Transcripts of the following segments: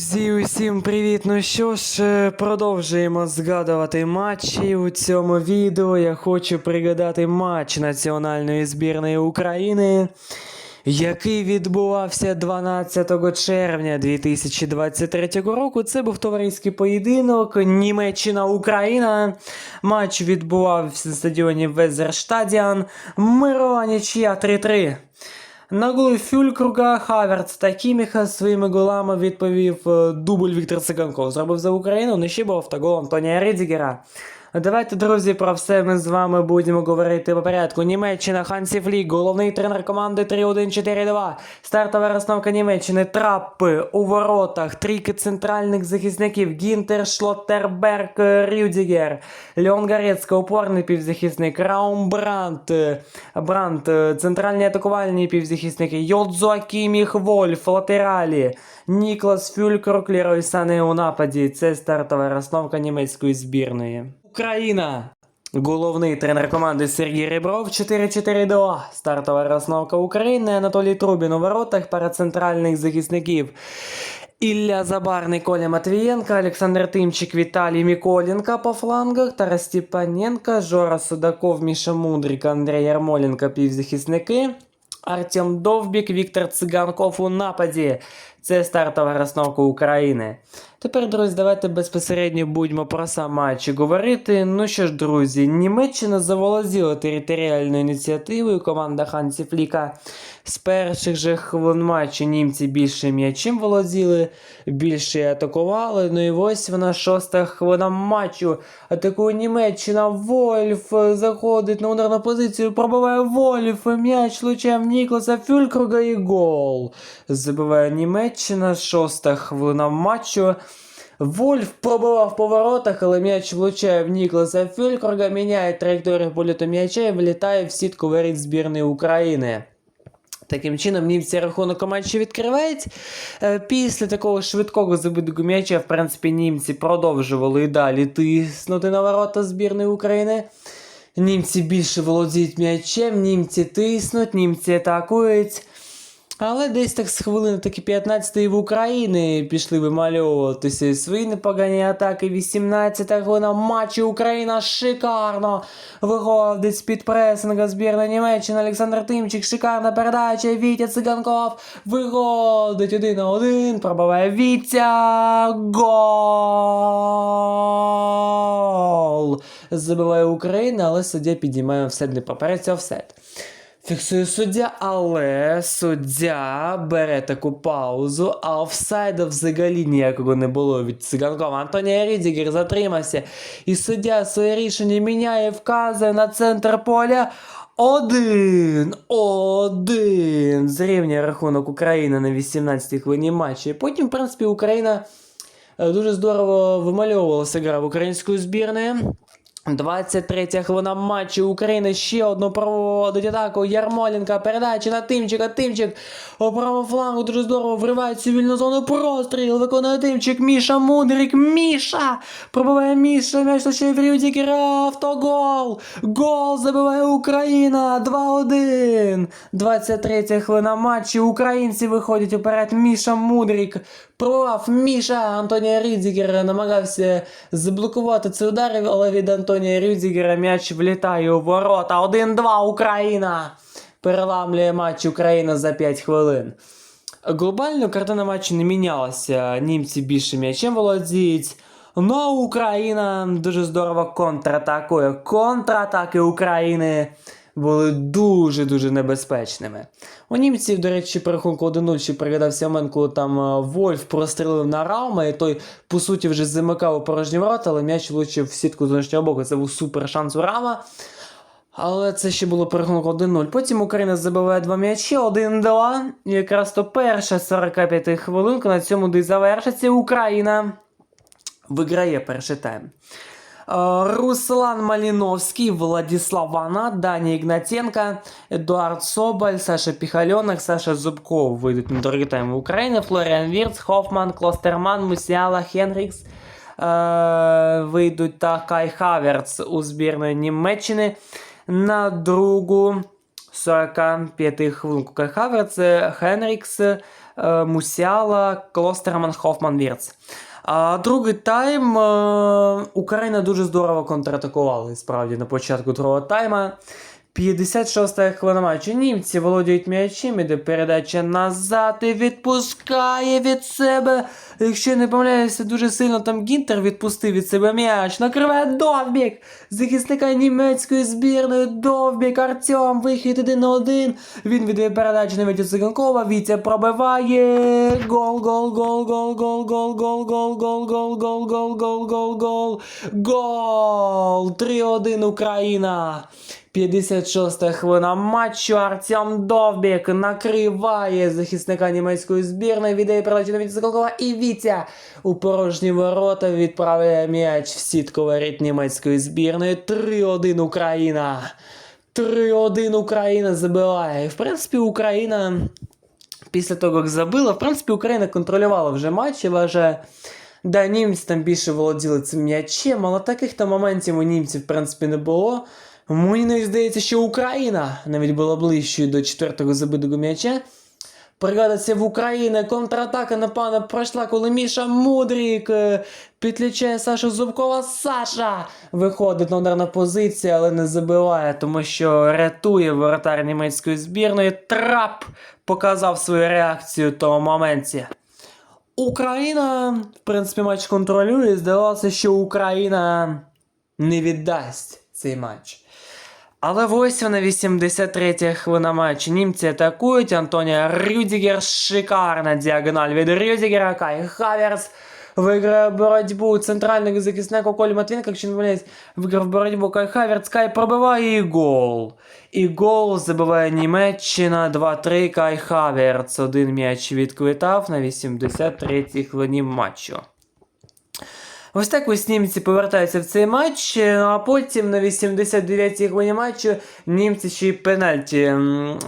Друзі, усім привіт! Ну що ж, е, продовжуємо згадувати матчі. У цьому відео я хочу пригадати матч національної збірної України, який відбувався 12 червня 2023 року. Це був товариський поєдинок Німеччина-Україна. Матч відбувався на стадіоні Везерштадіан. Мирова нічия 3-3. На голи Фюлькруга Хаверц та Кіміха своїми голами відповів е, дубль Віктор Циганков. Зробив за Україну, не ще був автогол Антонія Рідзігера. Давайте, друзі, про все ми з вами будемо говорити по порядку. Німеччина, Хансі Флік, головний тренер команди 3-1-4-2. Стартова розстановка Німеччини, трапи у воротах, трійки центральних захисників, Гінтер, Шлоттерберг, Рюдігер, Леон Гарецька, опорний півзахисник, Раум Брант, Брант, центральні атакувальні півзахисники, Йодзо Кіміх Вольф, латералі, Ніклас Фюлькрук, Лерой Сане у нападі. Це стартова розстановка німецької збірної. Україна! Головний тренер команди Сергій Ребров 4-4-2. Стартова розстановка України Анатолій Трубін у воротах пара центральних захисників. Ілля Забарний, Коля Матвієнка, Олександр Тимчик, Віталій Міколенко по флангах, Тарас Степаненко, Жора Судаков, Міша Мудрик, Андрій Ярмоленко, півзахисники. Артем Довбік, Віктор Циганков у нападі. Це стартова розновка України. Тепер, друзі, давайте безпосередньо будемо про сам матч говорити. Ну що ж, друзі, Німеччина заволоділа територіальною ініціативою. Команда Хансі Фліка з перших же хвилин матчу німці більше м'ячем володіли, більше атакували. Ну і ось вона шоста хвилина матчу. Атакує Німеччина. Вольф заходить на ударну позицію, пробиває Вольф. М'яч в Нікласа Фюлькруга і гол. Забиває Німеччина. Шоста хвилина матчу. Вольф пробивав по воротах, але м'яч влучає в Нікласа Фюлькруга, міняє траєкторію польоту м'яча і влітає в сітку воріт збірної України. Таким чином, німці рахунок матчі відкривають. Е, Після такого швидкого забитого м'яча, в принципі, німці продовжували і далі тиснути на ворота збірної України. Німці більше володіють м'ячем, німці тиснуть, німці атакують. Але десь так з хвилини таки 15-ї в Україні пішли вимальовуватися свої непогані атаки. 18-та хвилина матчу Україна шикарно виходить з-під пресинга збірна Німеччини. Олександр Тимчик, шикарна передача. Вітя Циганков виходить один на один, пробиває Вітя. Гол! Забиває Україна, але суддя підіймає все для попередця офсет. Фіксує суддя, але суддя бере таку паузу, а офсайду взагалі ніякого не було від циганкова. Антонія Рідігер затримався, і суддя своє рішення міняє, вказує на центр поля. Один, один. Зрівнює рахунок України на 18-й хвилині матчі. Потім, в принципі, Україна е, дуже здорово вимальовувалася гра в української збірної. 23 хвилина матчу України ще одну проводить атаку. Ярмоленка, передача на Тимчика. Тимчик по правому флангу дуже здорово у вільну зону. Простріл виконує Тимчик. Міша Мудрик. Міша! Пробиває Міша. М'яч лише в Рюдікера. Автогол. Гол забиває Україна. 2-1. 23 хвилина матчу. Українці виходять уперед. Міша Мудрик. Прорвав Міша. Антонія Рідзігер намагався заблокувати цей удар, але від Антонія Рюдзігера м'яч влітає у ворота. 1-2 Україна. Переламлює матч Україна за 5 хвилин. Глобально картина матчу не мінялася. Німці більше м'ячем володіють. Но Україна дуже здорово контратакує. Контратаки України були дуже-дуже небезпечними. У німців, до речі, по рахунку 1-0 ще пригадався момент, коли там е, Вольф прострілив на Раума, і той, по суті, вже замикав у порожні ворота, але м'яч влучив в сітку зовнішнього боку. Це був супер шанс у Рама. Але це ще було по 1-0. Потім Україна забиває два м'ячі, 1-2. І якраз то перша 45 хвилинка. На цьому де завершиться. Україна виграє перший тайм. Е, Руслан Малиновский, Владислав Вана, Даня Игнатенко, Эдуард Соболь, Саша Пихаленок, Саша Зубков выйдут на другий тайм України. Флоріан Вірц, Хофман, Клостерман, Мусіала, Хенрікс е, вийдуть та Кай Хаверц у збірної Німеччини на другу 45 хвилинку Кай Хаверц, Хенрікс, е, Мусіала, Клостерман, Хофман, Вірц. А другий тайм е, Україна дуже здорово контратакувала справді на початку другого тайма. 56-та хвилина матчу. Німці володіють м'ячем, іде передача назад і відпускає від себе. Якщо не помиляюся, дуже сильно там Гінтер відпустив від себе м'яч. Накриває Довбік. Захисника німецької збірної Довбік. Артем. Вихід один на один. Він віддає передачу на Вітю Циганкова. Вітя пробиває. Гол, гол, гол, гол, гол, гол, гол, гол, гол, гол, гол, гол, гол, гол, гол. Гол! 3-1 Україна. 56 хвилина матчу. Артем Довбік накриває захисника німецької збірної. Віддає передачу на Вітя Соколкова. І Вітя у порожні ворота відправляє м'яч в сітку воріт німецької збірної. 3-1 Україна. 3-1 Україна забиває. В принципі, Україна після того, як забила, в принципі, Україна контролювала вже матч вважає. Да, німці там більше володіли цим м'ячем, але таких там моментів у німців, в принципі, не було. Мені здається, що Україна навіть була ближчою до четвертого забитого м'яча. Пригадаться в Україні контратака напевно пройшла, коли Міша Мудрік е, підлічає Сашу Зубкова. Саша виходить на ударну позицію, але не забиває, тому що рятує воротар німецької збірної. Трап показав свою реакцію в тому моменті. Україна, в принципі, матч контролює. Здавалося, що Україна не віддасть цей матч. Але ось вона 83 хвилина матчу. Німці атакують. Антонія Рюдігер шикарна діагональ від Рюдігера. Кай Хаверс виграє боротьбу. Центральний захисник Колі Матвінка, якщо не помиляюсь, виграв боротьбу Кай Хаверс. Кай пробиває і гол. І гол забиває Німеччина 2-3 Кай Хаверц. Один м'яч відквитав на 83 хвилині матчу. Ось так ось німці повертаються в цей матч, ну а потім на 89-й хвилині матчу німці ще й пенальті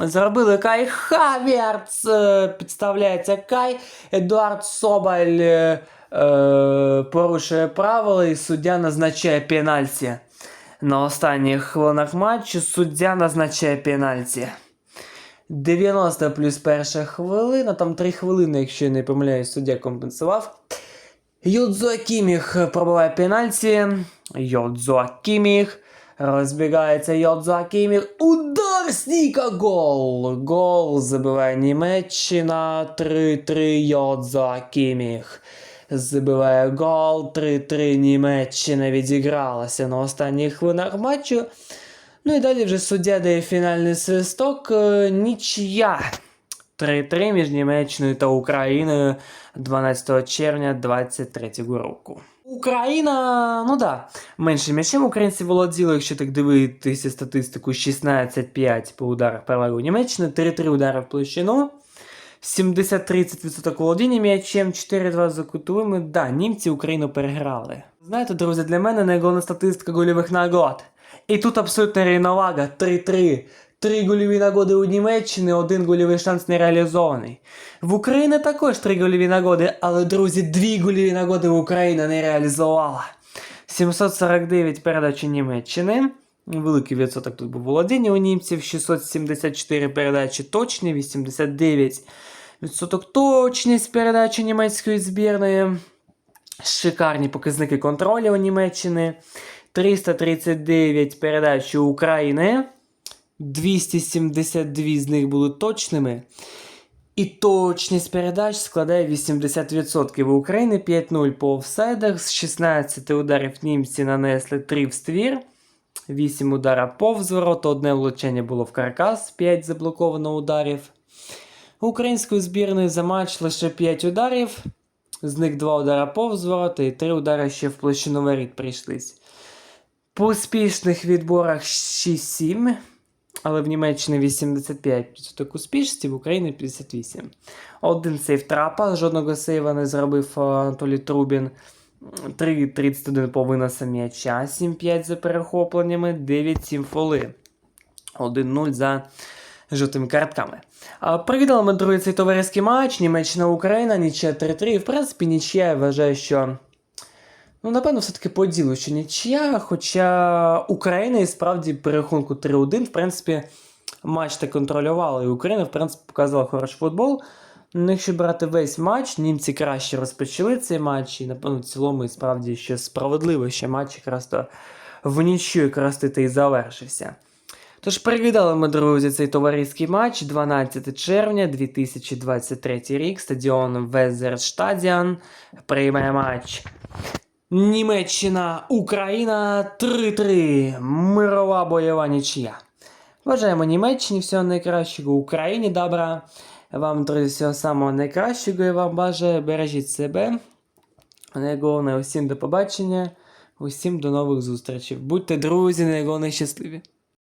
зробили Кай Хаверц. е, Підставляється Кай. Едуард Собаль е, е, порушує правила і суддя назначає пенальті. На останніх хвилинах матчу суддя назначає пенальті. 90 плюс перша хвилина, там 3 хвилини, якщо я не помиляюсь, суддя компенсував. Йодзо Кіміх пробиває пенальті. Йодзо Кіміх. Розбігається Йодзо Кіміх. Удар стійка гол. Гол забиває Німеччина. 3-3 Йодзо Кіміх. Забиває гол. 3-3 Німеччина відігралася на останніх хвилинах матчу. Ну і далі вже суддя дає фінальний свисток. Е, Нічия. 3-3 між Німеччиною та Україною 12 червня 23 року. Україна, ну да, менше м'ячем українці володіли, якщо так дивитися статистику, 16-5 по ударах переваги у Німеччини, 3-3 удари в площину, 70-30% володіння м'ячем, 4-2 за кутовими. Да, німці Україну переграли. Знаєте, друзі, для мене найголовна статистика гольових нагод. І тут абсолютна рівновага 3-3. Три гольові нагоди у Німеччини, один гольовий шанс не реалізований. В Україні також три гольові нагоди, але, друзі, дві гольові нагоди Україна не реалізувала. 749 передач у Німеччини. Великий відсоток тут був володіння у німців. 674 передачі точні, 89 відсоток точність передачі німецької збірної. Шикарні показники контролю у Німеччини. 339 передач у України. 272 з них були точними. І точність передач складає 80%. У України 5-0 по офсайдах. З 16 ударів німці нанесли 3 в ствір. 8 ударів повз ворота, одне влучення було в каркас, 5 заблоковано ударів. У української збірної за матч лише 5 ударів. З них 2 удари повз ворота і 3 удари ще в площину воріт прийшлись. По успішних відборах 6-7, але в Німеччині 85% успішності, в Україні 58. Один сейв трапа, жодного сейва не зробив е, Анатолій Трубін. 3-31 по виносам м'яча, 7-5 за перехопленнями, 9-7 фоли. 1-0 за жовтими картками. А, Привітали ми другий цей товариський матч. Німеччина-Україна, нічия 3-3. В принципі, нічия я вважаю, що. Ну, напевно, все-таки по що нічия, хоча Україна і справді при рахунку 3-1, в принципі, матч так контролювала. І Україна, в принципі, показала хороший футбол. Ну, якщо брати весь матч, німці краще розпочали цей матч, і, напевно, в цілому і справді ще справедливо, що матч якраз то в нічю якраз то і завершився. Тож переглядали ми, друзі, цей товариський матч 12 червня 2023 рік, стадіон Везерштадіан. Приймає матч Німеччина, Україна 3-3. Мирова бойова нічия. Бажаємо Німеччині всього найкращого, Україні добра. Вам, друзі, всього самого найкращого і вам бажаю. Бережіть себе. Найголовне, усім до побачення, усім до нових зустрічей. Будьте друзі, найголовне щасливі.